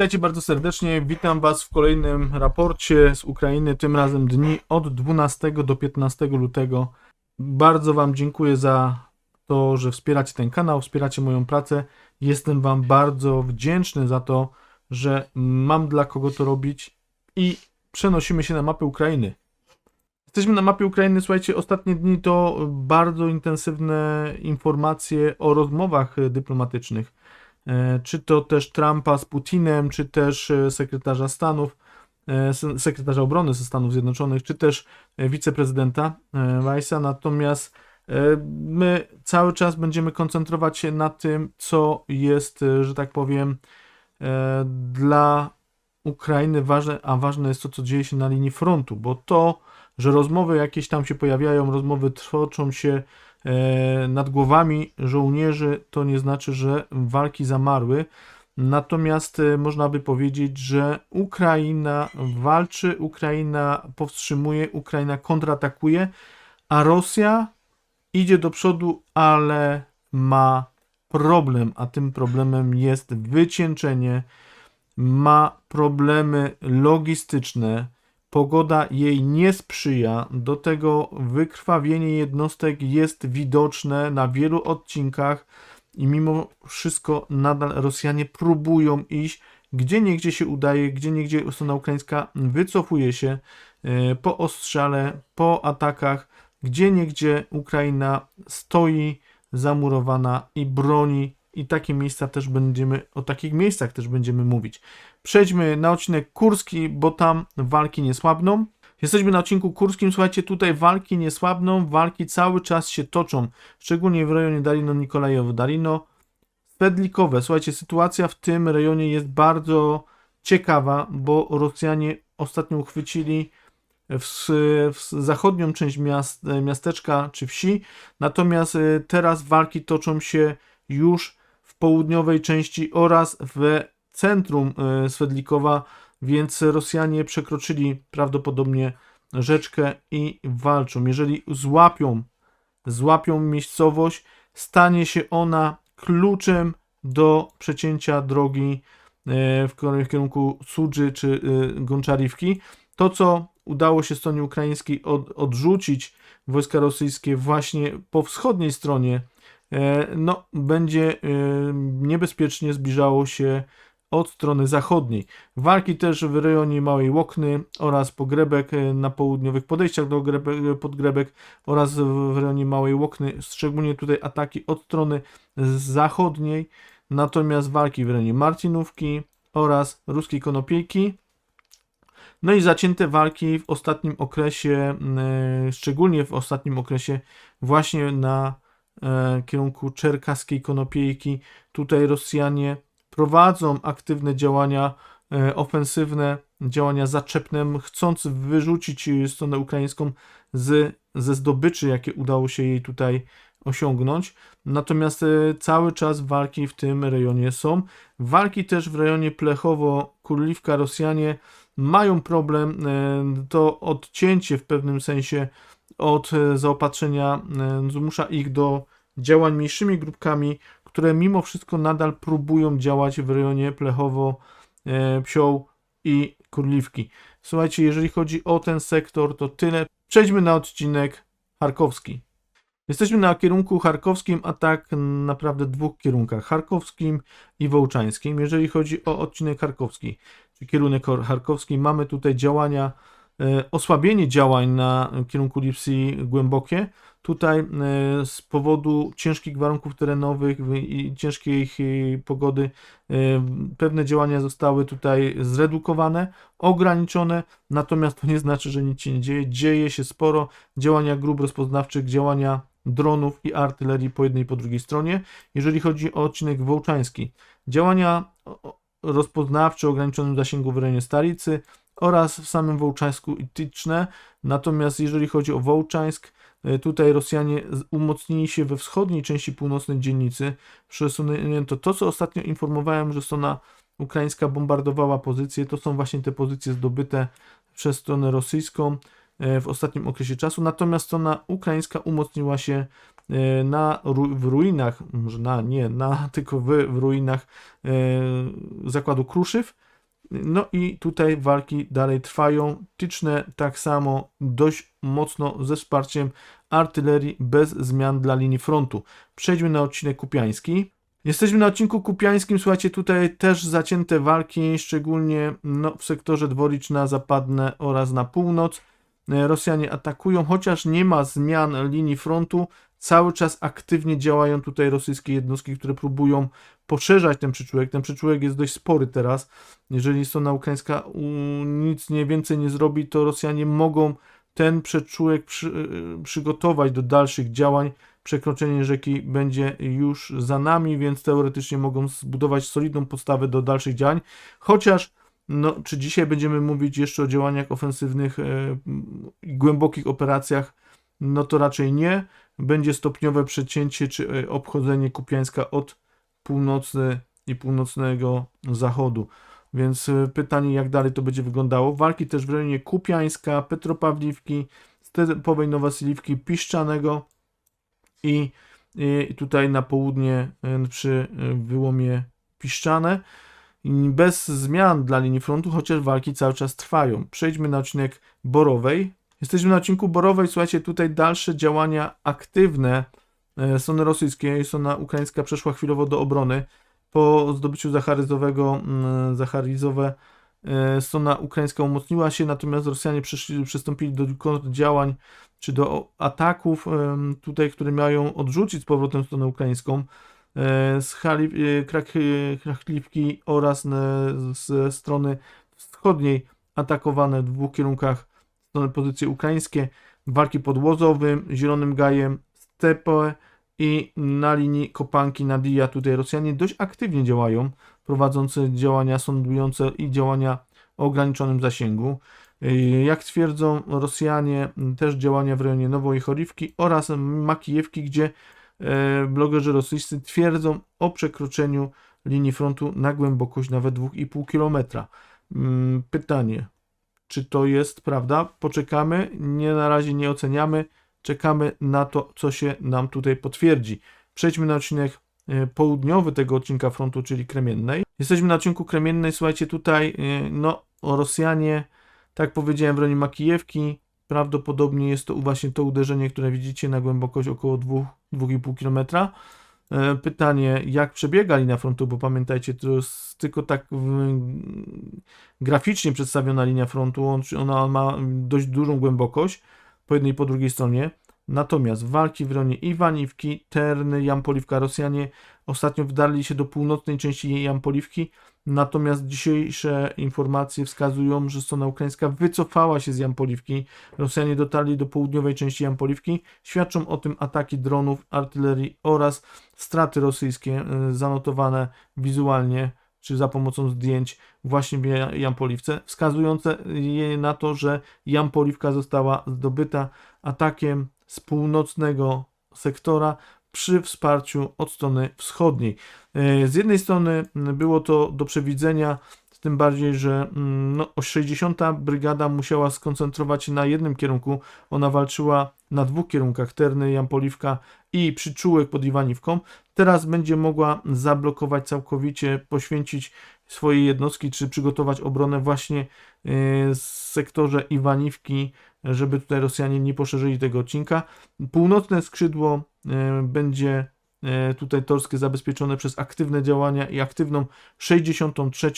Witajcie bardzo serdecznie. Witam Was w kolejnym raporcie z Ukrainy, tym razem dni od 12 do 15 lutego. Bardzo Wam dziękuję za to, że wspieracie ten kanał, wspieracie moją pracę. Jestem Wam bardzo wdzięczny za to, że mam dla kogo to robić i przenosimy się na mapę Ukrainy. Jesteśmy na mapie Ukrainy, słuchajcie, ostatnie dni to bardzo intensywne informacje o rozmowach dyplomatycznych. E, Czy to też Trumpa z Putinem, czy też e, sekretarza Stanów, e, sekretarza obrony ze Stanów Zjednoczonych, czy też wiceprezydenta Weissa. Natomiast my cały czas będziemy koncentrować się na tym, co jest, że tak powiem, dla Ukrainy ważne, a ważne jest to, co dzieje się na linii frontu, bo to, że rozmowy jakieś tam się pojawiają, rozmowy toczą się nad głowami żołnierzy, to nie znaczy, że walki zamarły. Natomiast e, można by powiedzieć, że Ukraina walczy, Ukraina powstrzymuje, Ukraina kontratakuje, a Rosja idzie do przodu, ale ma problem, a tym problemem jest wycieńczenie, ma problemy logistyczne, pogoda jej nie sprzyja, do tego wykrwawienie jednostek jest widoczne na wielu odcinkach i mimo wszystko nadal Rosjanie próbują iść, gdzie niegdzie się udaje, gdzie niegdzie strona ukraińska wycofuje się e, po ostrzale, po atakach, gdzie niegdzie Ukraina stoi zamurowana i broni i takie miejsca też będziemy, o takich miejscach też będziemy mówić. Przejdźmy na odcinek kurski, bo tam walki nie słabną. Jesteśmy na odcinku kurskim, słuchajcie, tutaj walki nie słabną, walki cały czas się toczą, szczególnie w rejonie Darino Nikolajewo, Darino Swedlikowe. Słuchajcie, sytuacja w tym rejonie jest bardzo ciekawa, bo Rosjanie ostatnio uchwycili w, w zachodnią część miast, miasteczka czy wsi, natomiast e, teraz walki toczą się już południowej części oraz w centrum e, Swedlikowa, więc Rosjanie przekroczyli prawdopodobnie rzeczkę i walczą. Jeżeli złapią, złapią miejscowość, stanie się ona kluczem do przecięcia drogi e, w kierunku- Sudży czy e, Gonczarówki. To, co udało się stronie ukraińskiej od, odrzucić wojska rosyjskie właśnie po wschodniej stronie, no, będzie e, niebezpiecznie zbliżało się od strony zachodniej. Walki też w rejonie Małej Łokny oraz Pogrebek e, na południowych podejściach do Grebe- Podgrebek oraz w rejonie Małej Łokny, szczególnie tutaj ataki od strony zachodniej, natomiast walki w rejonie Marcinówki oraz Ruskiej Konopiejki. No i zacięte walki w ostatnim okresie, e, szczególnie w ostatnim okresie właśnie na e, kierunku czerkaskiej Konopiejki. Tutaj Rosjanie prowadzą aktywne działania e, ofensywne, działania zaczepne, chcąc wyrzucić e, stronę ukraińską z, ze zdobyczy, jakie udało się jej tutaj osiągnąć. Natomiast e, cały czas walki w tym rejonie są. Walki też w rejonie Plechowo-Kurliwka Rosjanie mają problem. e, To odcięcie w pewnym sensie od e, zaopatrzenia e, zmusza ich do działań mniejszymi grupkami, które mimo wszystko nadal próbują działać w rejonie Plechowo, e, Psioł i Kurliwki. Słuchajcie, jeżeli chodzi o ten sektor, to tyle. Przejdźmy na odcinek charkowski. Jesteśmy na kierunku charkowskim, a tak naprawdę dwóch kierunkach, charkowskim i wołczańskim. Jeżeli chodzi o odcinek charkowski, czy kierunek charkowski, mamy tutaj działania, osłabienie działań na kierunku Lipsy głębokie. Tutaj e, z powodu ciężkich warunków terenowych i ciężkiej e, pogody e, pewne działania zostały tutaj zredukowane, ograniczone, natomiast to nie znaczy, że nic się nie dzieje. Dzieje się sporo działania grup rozpoznawczych, działania dronów i artylerii po jednej i po drugiej stronie. Jeżeli chodzi o odcinek wołczański, działania rozpoznawcze o ograniczonym zasięgu w rejonie Staricy oraz w samym Wołczańsku i Tyczne. Natomiast jeżeli chodzi o Wołczańsk, e, tutaj Rosjanie umocnili się we wschodniej części północnej dzielnicy. Przesunięto to, co ostatnio informowałem, że strona ukraińska bombardowała pozycje. To są właśnie te pozycje zdobyte przez stronę rosyjską e, w ostatnim okresie czasu. Natomiast strona ukraińska umocniła się e, na, w ruinach, może na, nie na, tylko w, w ruinach zakładu Kruszyw No i tutaj walki dalej trwają. Tyczne tak samo dość mocno ze wsparciem artylerii bez zmian dla linii frontu. Przejdźmy na odcinek kupiański. Jesteśmy na odcinku kupiańskim, słuchajcie, tutaj też zacięte walki, szczególnie no, w sektorze dworiczna zapadne oraz na północ. E, Rosjanie atakują, chociaż nie ma zmian linii frontu, cały czas aktywnie działają tutaj rosyjskie jednostki, które próbują poszerzać ten przyczółek. Ten przyczółek jest dość spory teraz. Jeżeli strona ukraińska nic nie więcej nie zrobi, to Rosjanie mogą ten przyczółek przy, y, przygotować do dalszych działań. Przekroczenie rzeki będzie już za nami, więc teoretycznie mogą zbudować solidną podstawę do dalszych działań. Chociaż, no, czy dzisiaj będziemy mówić jeszcze o działaniach ofensywnych e, głębokich operacjach? No to raczej nie. Będzie stopniowe przecięcie czy e, obchodzenie Kupiańska od północy i północnego zachodu. Więc e, pytanie, jak dalej to będzie wyglądało. Walki też w rejonie Kupiańska, Petropawliwki, Stepowej Nowasiliwki, Piszczanego i, i tutaj na południe e, przy e, wyłomie Piszczane. Bez zmian dla linii frontu, chociaż walki cały czas trwają. Przejdźmy na odcinek Borowej. Jesteśmy na odcinku Borowej. Słuchajcie, tutaj dalsze działania aktywne e, strony rosyjskiej. Strona ukraińska przeszła chwilowo do obrony po zdobyciu Zacharyzowego, mm, Zacharizowe e, strona ukraińska umocniła się, natomiast Rosjanie przyszli, przystąpili do kontrdziałań czy do ataków tutaj, które mają odrzucić z powrotem stronę ukraińską e, z Krachliwki oraz ze strony wschodniej atakowane w dwóch kierunkach pozycje ukraińskie, walki pod Łozowym, Zielonym Gajem, Stepe i na linii Kopanki Nadia tutaj Rosjanie dość aktywnie działają, prowadząc działania sądujące i działania o ograniczonym zasięgu. Yy, Jak twierdzą Rosjanie, też działania w rejonie Nowej Chorywki oraz Makijewki, gdzie e, blogerzy rosyjscy twierdzą o przekroczeniu linii frontu na głębokość nawet 2,5 km. Mm, Pytanie, czy to jest prawda? Poczekamy, nie na razie nie oceniamy, czekamy na to, co się nam tutaj potwierdzi. Przejdźmy na odcinek e, południowy tego odcinka frontu, czyli Kremiennej. Jesteśmy na odcinku Kremiennej, słuchajcie, tutaj e, no, Rosjanie, tak powiedziałem, w rejonie Makijewki, prawdopodobnie jest to właśnie to uderzenie, które widzicie na głębokość około 2-2,5 km. E, Pytanie, jak przebiega linia frontu, bo pamiętajcie, to jest tylko tak graficznie przedstawiona linia frontu, on- ona ma dość dużą głębokość po jednej i po drugiej stronie. Natomiast walki w rejonie Iwaniwki, Terny, Jampoliwka, Rosjanie ostatnio wdarli się do północnej części Jampoliwki, natomiast dzisiejsze informacje wskazują, że strona ukraińska wycofała się z Jampoliwki, Rosjanie dotarli do południowej części Jampoliwki, świadczą o tym ataki dronów, artylerii oraz straty rosyjskie y, zanotowane wizualnie czy za pomocą zdjęć właśnie w Jampoliwce, wskazujące je na to, że Jampoliwka została zdobyta atakiem z północnego sektora przy wsparciu od strony wschodniej. E, Z jednej strony było to do przewidzenia, tym bardziej, że mm, no, 60. brygada musiała skoncentrować się na jednym kierunku. Ona walczyła na dwóch kierunkach, Terny, Jampoliwka i przyczółek pod Iwaniwką. Teraz będzie mogła zablokować całkowicie, poświęcić swoje jednostki, czy przygotować obronę właśnie e, w sektorze Iwaniwki, żeby tutaj Rosjanie nie poszerzyli tego odcinka. Północne skrzydło e, będzie e, tutaj torskie zabezpieczone przez aktywne działania i aktywną 63.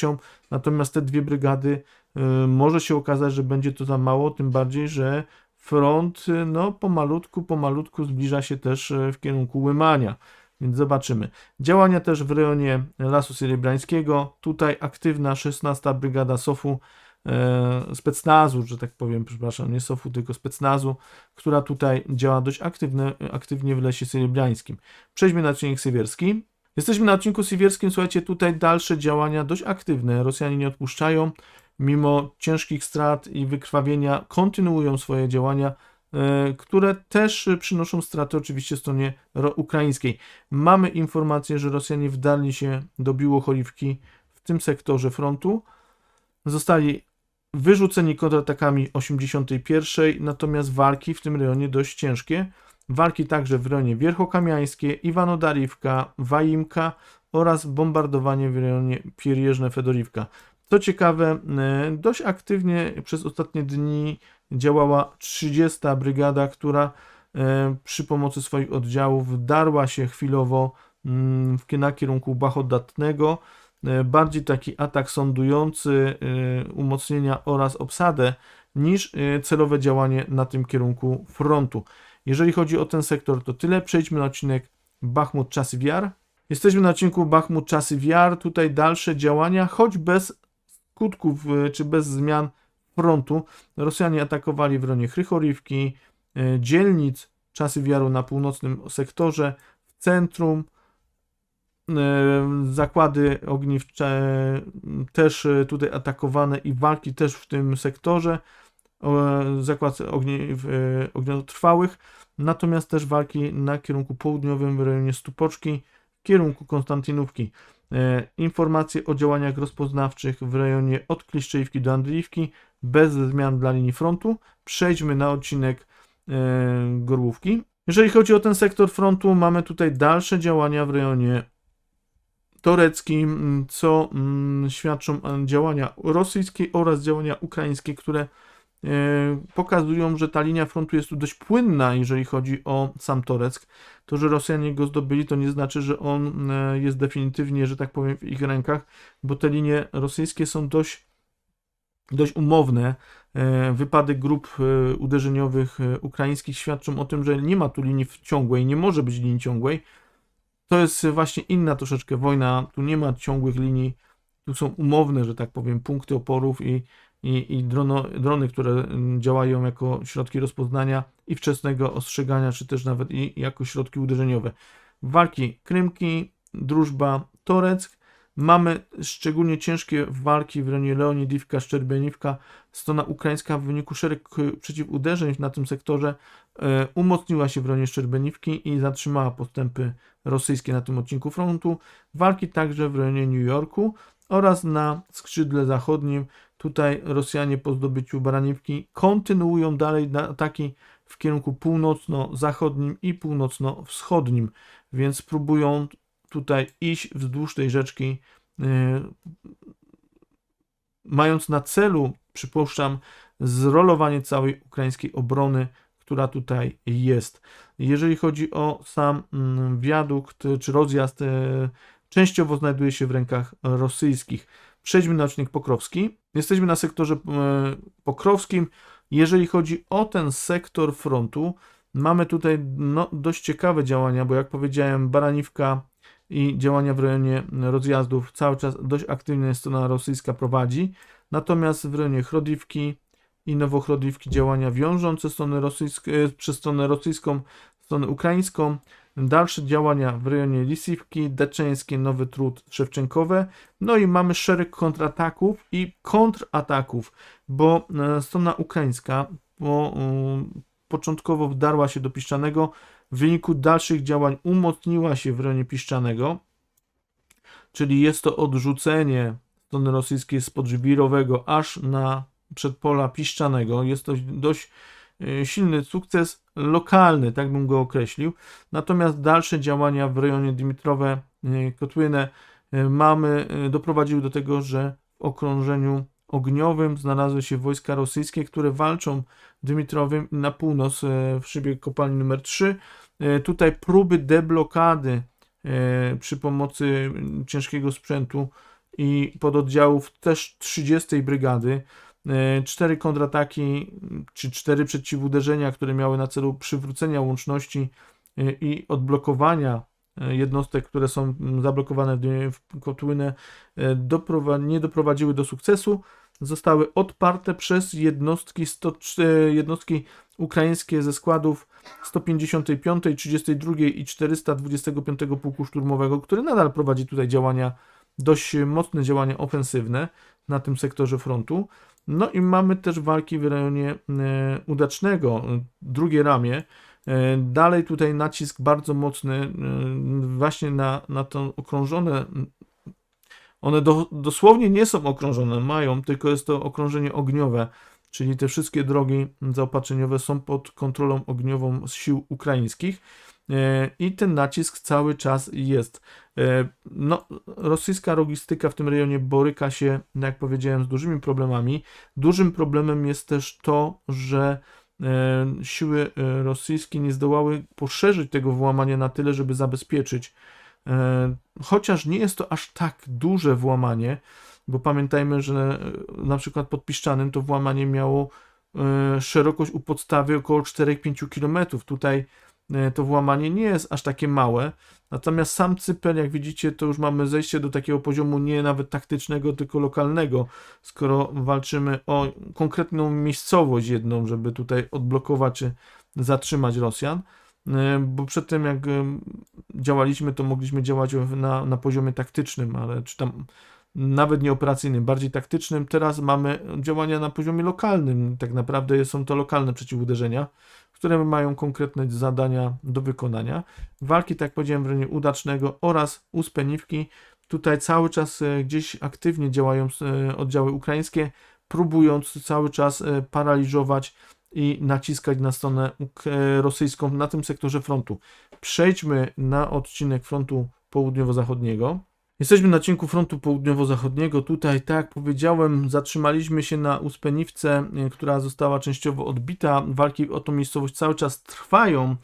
Natomiast te dwie brygady e, może się okazać, że będzie to za mało, tym bardziej, że front no pomalutku, pomalutku zbliża się też w kierunku Łymania. Więc zobaczymy. Działania też w rejonie Lasu Serebrańskiego. Tutaj aktywna 16. Brygada SOF-u, specnazu, że tak powiem, przepraszam, nie SOF-u, tylko specnazu, która tutaj działa dość aktywne, aktywnie w Lesie Serebrańskim. Przejdźmy na odcinek sywierski. Jesteśmy na odcinku sywierskim, słuchajcie, tutaj dalsze działania dość aktywne. Rosjanie nie odpuszczają, mimo ciężkich strat i wykrwawienia kontynuują swoje działania, e, które też przynoszą straty oczywiście stronie ro- ukraińskiej. Mamy informację, że Rosjanie wdarli się do Biłocholiwki w tym sektorze frontu. Zostali wyrzuceni kontratakami 81, natomiast walki w tym rejonie dość ciężkie. Walki także w rejonie Wierchokamiańskie, Iwanodariwka, Wajimka oraz bombardowanie w rejonie Pierjeżne Fedoriwka. Co ciekawe, e, dość aktywnie przez ostatnie dni działała 30. brygada, która e, przy pomocy swoich oddziałów darła się chwilowo mm, na kierunku Bachodatnego. E, Bardziej taki atak sądujący, e, umocnienia oraz obsadę, niż e, celowe działanie na tym kierunku frontu. Jeżeli chodzi o ten sektor, to tyle. Przejdźmy na odcinek Bachmut Czasy Wiar. Jesteśmy na odcinku Bachmut Czasy Wiar. Tutaj dalsze działania, choć bez skutków czy bez zmian frontu. Rosjanie atakowali w rejonie Chrychorivki, e, dzielnic Czasy Wiaru na północnym sektorze, w centrum. E, Zakłady ogniwcze też e, tutaj atakowane i walki też w tym sektorze. Zakład ogniw, e, ogniotrwałych, natomiast też walki na kierunku południowym w rejonie Stupoczki, w kierunku Konstantynówki. Informacje o działaniach rozpoznawczych w rejonie od Kliszczejówki do Andriiwki bez zmian dla linii frontu. Przejdźmy na odcinek Gorłówki. Jeżeli chodzi o ten sektor frontu, mamy tutaj dalsze działania w rejonie tureckim, co mm, świadczą o działania rosyjskie oraz działania ukraińskie, które e, pokazują, że ta linia frontu jest tu dość płynna, jeżeli chodzi o sam Toreck. To, że Rosjanie go zdobyli, to nie znaczy, że on e, jest definitywnie, że tak powiem, w ich rękach, bo te linie rosyjskie są dość, dość umowne. E, Wypadek grup e, uderzeniowych e, ukraińskich świadczą o tym, że nie ma tu linii ciągłej, nie może być linii ciągłej. To jest właśnie inna troszeczkę wojna. Tu nie ma ciągłych linii, tu są umowne, że tak powiem, punkty oporów i, i, i drono, drony, które mm, działają jako środki rozpoznania i wczesnego ostrzegania, czy też nawet i jako środki uderzeniowe. Walki Krymki, Drużba, Toreck. Mamy szczególnie ciężkie walki w rejonie Leonidivka, Szczerbeniówka. Strona ukraińska w wyniku szereg e, przeciwuderzeń na tym sektorze umocniła się w rejonie Szczerbeniówki i zatrzymała postępy rosyjskie na tym odcinku frontu. Walki także w rejonie New Yorku oraz na skrzydle zachodnim. Tutaj Rosjanie po zdobyciu Baraniwki kontynuują dalej ataki w kierunku północno-zachodnim i północno-wschodnim, więc próbują tutaj iść wzdłuż tej rzeczki, yy, mając na celu, przypuszczam, zrolowanie całej ukraińskiej obrony, która tutaj jest. Jeżeli chodzi o sam mm, wiadukt czy rozjazd, e, częściowo znajduje się w rękach rosyjskich. Przejdźmy na odcinek Pokrowski. Jesteśmy na sektorze e, pokrowskim. Jeżeli chodzi o ten sektor frontu, mamy tutaj no, dość ciekawe działania, bo jak powiedziałem, Baraniwka i działania w rejonie rozjazdów cały czas dość aktywnie strona rosyjska prowadzi. Natomiast w rejonie Chrodiwki i Nowochrodivki działania wiążące strony rosyjskie, przez stronę rosyjską, stronę ukraińską. Dalsze działania w rejonie Lisiwki, Deczeńskie, Nowy Trud, Szewczenkowe. No i mamy szereg kontrataków i kontrataków, bo e, strona ukraińska po, um, początkowo wdarła się do Piszczanego, w wyniku dalszych działań umocniła się w rejonie Piszczanego, czyli jest to odrzucenie strony rosyjskiej spod żwirowego aż na przedpola Piszczanego. Jest to dość e, silny sukces lokalny, tak bym go określił. Natomiast dalsze działania w rejonie Dimitrowe, e, Kotłynę e, mamy, doprowadziły do tego, że w okrążeniu ogniowym znalazły się wojska rosyjskie, które walczą w na północ w szybie kopalni numer 3. E, Tutaj próby deblokady przy pomocy ciężkiego sprzętu i pododdziałów też 30 brygady. E, Cztery kontrataki, czy cztery przeciwuderzenia, które miały na celu przywrócenia łączności e, i odblokowania e, jednostek, które są zablokowane w- Kotłynę, nie doprowadziły do sukcesu. Zostały odparte przez jednostki, 100, jednostki ukraińskie ze składów 155, 32 i 425 Pułku Szturmowego, który nadal prowadzi tutaj działania, dość mocne działania ofensywne na tym sektorze frontu. No i mamy też walki w rejonie e, udacznego, drugie ramię. E, Dalej tutaj nacisk bardzo mocny e, właśnie na, na to okrążone. One do, dosłownie nie są okrążone, mają, tylko jest to okrążenie ogniowe, czyli te wszystkie drogi zaopatrzeniowe są pod kontrolą ogniową sił ukraińskich. E, i ten nacisk cały czas jest. E, No, rosyjska logistyka w tym rejonie boryka się, jak powiedziałem, z dużymi problemami. Dużym problemem jest też to, że e, siły rosyjskie nie zdołały poszerzyć tego włamania na tyle, żeby zabezpieczyć. Chociaż nie jest to aż tak duże włamanie, bo pamiętajmy, że na przykład pod Piszczanem to włamanie miało szerokość u podstawy około 4-5 km. Tutaj to włamanie nie jest aż takie małe. Natomiast sam Cypel, jak widzicie, to już mamy zejście do takiego poziomu nie nawet taktycznego, tylko lokalnego, skoro walczymy o konkretną miejscowość jedną, żeby tutaj odblokować czy zatrzymać Rosjan. E, Bo przedtem, jak e, działaliśmy, to mogliśmy działać na, na poziomie taktycznym, ale czy tam nawet nie operacyjnym, bardziej taktycznym. Teraz mamy działania na poziomie lokalnym. Tak naprawdę są to lokalne przeciwuderzenia, które mają konkretne zadania do wykonania. Walki, tak jak powiedziałem, w rejonie udacznego oraz uspeniwki. Tutaj cały czas e, gdzieś aktywnie działają e, oddziały ukraińskie, próbując cały czas e, paraliżować i naciskać na stronę rosyjską na tym sektorze frontu. Przejdźmy na odcinek frontu południowo-zachodniego. Jesteśmy na odcinku frontu południowo-zachodniego. Tutaj, tak powiedziałem, zatrzymaliśmy się na Uspeniwce, e, która została częściowo odbita. Walki o tą miejscowość cały czas trwają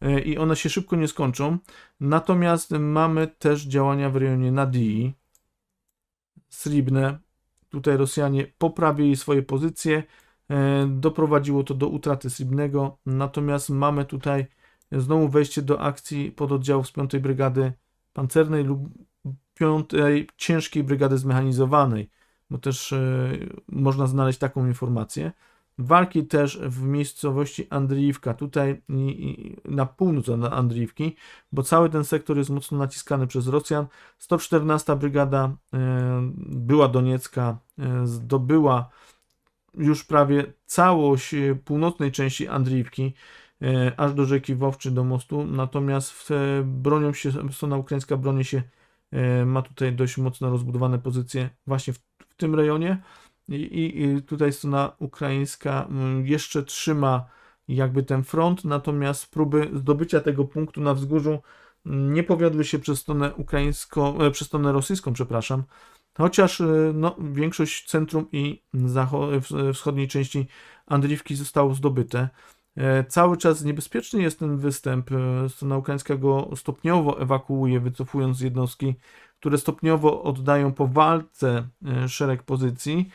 e, i one się szybko nie skończą. Natomiast mamy też działania w rejonie Nadii, Sribne. Tutaj Rosjanie poprawili swoje pozycje. E, Doprowadziło to do utraty Sribnego. Natomiast mamy tutaj znowu wejście do akcji pododdziałów z 5 Brygady Pancernej lub 5 Ciężkiej Brygady Zmechanizowanej, bo też e, można znaleźć taką informację. Walki też w miejscowości Andriivka, tutaj na północ od Andriivki, bo cały ten sektor jest mocno naciskany przez Rosjan. 114 Brygada e, była Doniecka, e, zdobyła już prawie całość północnej części Andriivki, e, aż do rzeki Wowczy, do mostu, natomiast w, bronią się, strona ukraińska broni się, ma tutaj dość mocno rozbudowane pozycje właśnie w, w tym rejonie i, i, i tutaj strona ukraińska mm, jeszcze trzyma jakby ten front, natomiast próby zdobycia tego punktu na wzgórzu mm, nie powiodły się przez stronę ukraińską, e, przez stronę rosyjską, przepraszam, chociaż e, no, większość centrum i wschodniej części Andriwki zostało zdobyte. E, Cały czas niebezpieczny jest ten występ. e, Strona ukraińska go stopniowo ewakuuje, wycofując jednostki, które stopniowo oddają po walce e, szereg pozycji.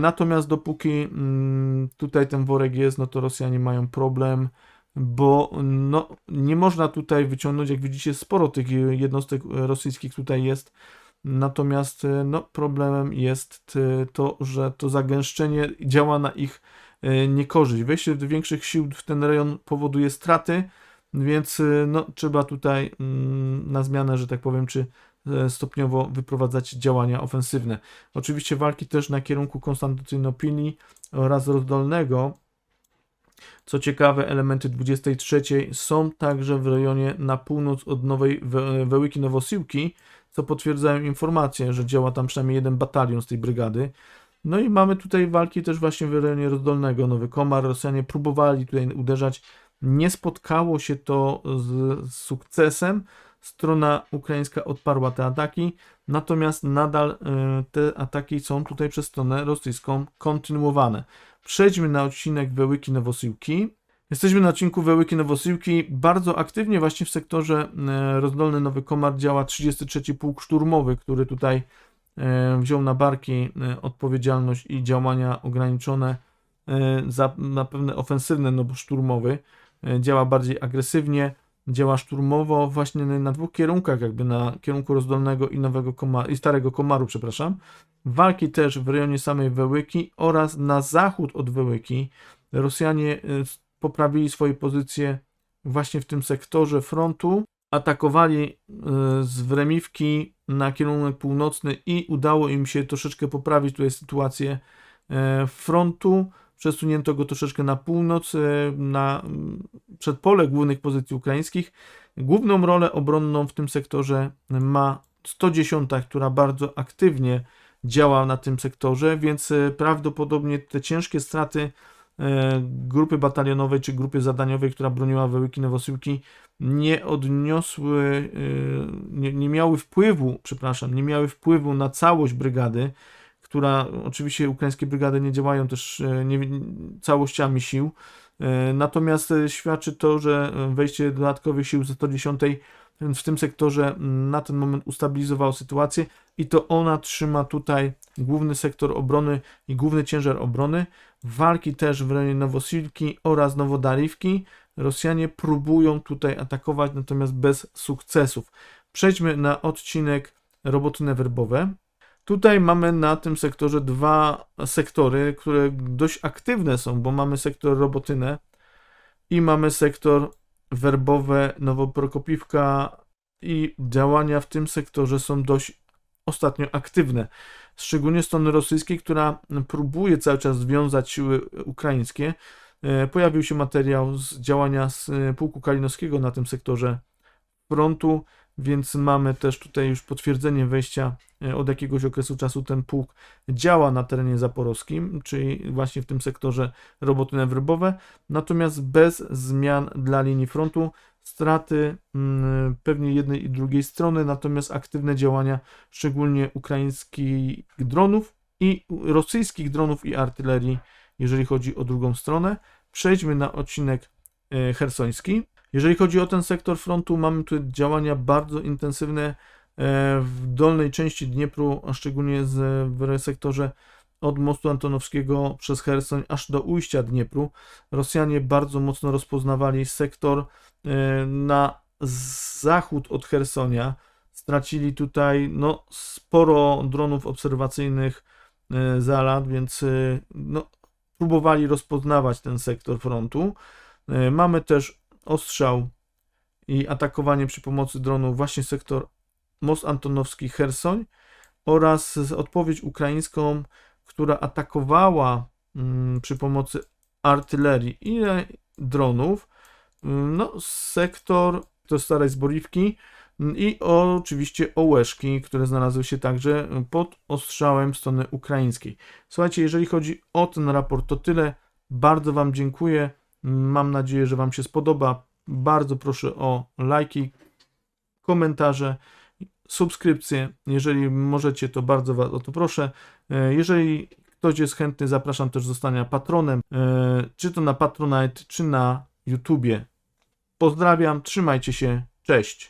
Natomiast dopóki mm, tutaj ten worek jest, no to Rosjanie mają problem, bo no, nie można tutaj wyciągnąć, jak widzicie, sporo tych jednostek rosyjskich tutaj jest. Natomiast no, problemem jest to, że to zagęszczenie działa na ich niekorzyść. Wejście większych sił w ten rejon powoduje straty, więc e, no, trzeba tutaj mm, na zmianę, że tak powiem, czy e, stopniowo wyprowadzać działania ofensywne. Oczywiście walki też na kierunku Konstantynopoli oraz Rozdolnego. Co ciekawe, elementy 23 są także w rejonie na północ od Nowej We- Wełyki Nowosiłki, co potwierdzają informacje, że działa tam przynajmniej jeden batalion z tej brygady. No i mamy tutaj walki też właśnie w rejonie Rozdolnego, Nowy Komar. Rosjanie próbowali tutaj uderzać. Nie spotkało się to z, sukcesem. Strona ukraińska odparła te ataki, natomiast nadal e, te ataki są tutaj przez stronę rosyjską kontynuowane. Przejdźmy na odcinek Wełyki Nowosiłki. Jesteśmy na odcinku Wełyki Nowosiłki. Bardzo aktywnie właśnie w sektorze e, rozdolny Nowy Komar działa 33 Pułk Szturmowy, który tutaj wziął na barki e, odpowiedzialność i działania ograniczone e, za na pewne ofensywne, no bo szturmowy e, działa bardziej agresywnie, działa szturmowo właśnie na dwóch kierunkach, jakby na kierunku rozdolnego i nowego Komaru, i starego Komaru, przepraszam. Walki też w rejonie samej Wełyki oraz na zachód od Wełyki. Rosjanie e, poprawili swoje pozycje właśnie w tym sektorze frontu, atakowali e, z Wremiwki na kierunek północny i udało im się troszeczkę poprawić tutaj sytuację e, frontu. Przesunięto go troszeczkę na północ, e, na mm, przedpole głównych pozycji ukraińskich. Główną rolę obronną w tym sektorze ma 110, która bardzo aktywnie działa na tym sektorze, więc prawdopodobnie te ciężkie straty grupy batalionowej czy grupy zadaniowej, która broniła Wełyki Nowosiłki, nie odniosły, e, nie, nie miały wpływu, przepraszam, nie miały wpływu na całość brygady, która oczywiście ukraińskie brygady nie działają też e, nie, całościami sił. E, Natomiast świadczy to, że wejście dodatkowych sił ze 110 w tym sektorze na ten moment ustabilizowało sytuację i to ona trzyma tutaj główny sektor obrony i główny ciężar obrony. Walki też w rejonie Nowosilki oraz Nowodariwki. Rosjanie próbują tutaj atakować, natomiast bez sukcesów. Przejdźmy na odcinek robotyne werbowe. Tutaj mamy na tym sektorze dwa sektory, które dość aktywne są, bo mamy sektor robotynę i mamy sektor werbowe Nowoprokopiwka i działania w tym sektorze są dość ostatnio aktywne. Szczególnie strony rosyjskiej, która próbuje cały czas związać siły ukraińskie. E, Pojawił się materiał z działania z e, pułku Kalinowskiego na tym sektorze frontu, więc mamy też tutaj już potwierdzenie wejścia e, od jakiegoś okresu czasu ten pułk działa na terenie zaporowskim, czyli właśnie w tym sektorze roboty werbowe, natomiast bez zmian dla linii frontu. Straty mm, pewnie jednej i drugiej strony, natomiast aktywne działania, szczególnie ukraińskich dronów i rosyjskich dronów i artylerii, jeżeli chodzi o drugą stronę. Przejdźmy na odcinek e, hersoński. Jeżeli chodzi o ten sektor frontu, mamy tu działania bardzo intensywne e, w dolnej części Dniepru, a szczególnie w sektorze od mostu Antonowskiego przez Hersoń aż do ujścia Dniepru. Rosjanie bardzo mocno rozpoznawali sektor e, na zachód od Hersonia. Stracili tutaj no, sporo dronów obserwacyjnych za lat, więc no, próbowali rozpoznawać ten sektor frontu. E, Mamy też ostrzał i atakowanie przy pomocy dronów właśnie sektor Most Antonowski Hersoń oraz odpowiedź ukraińską, która atakowała mm, przy pomocy artylerii i dronów mm, no, sektor to Starej Zborówki i oczywiście Ołeszki, które znalazły się także pod ostrzałem strony ukraińskiej. Słuchajcie, jeżeli chodzi o ten raport, to tyle. Bardzo Wam dziękuję. Mam nadzieję, że Wam się spodoba. Bardzo proszę o lajki, komentarze, subskrypcje. Jeżeli możecie, to bardzo Was o to proszę. E, Jeżeli ktoś jest chętny, zapraszam też do zostania patronem, e, czy to na Patronite, czy na YouTubie. Pozdrawiam, trzymajcie się, cześć.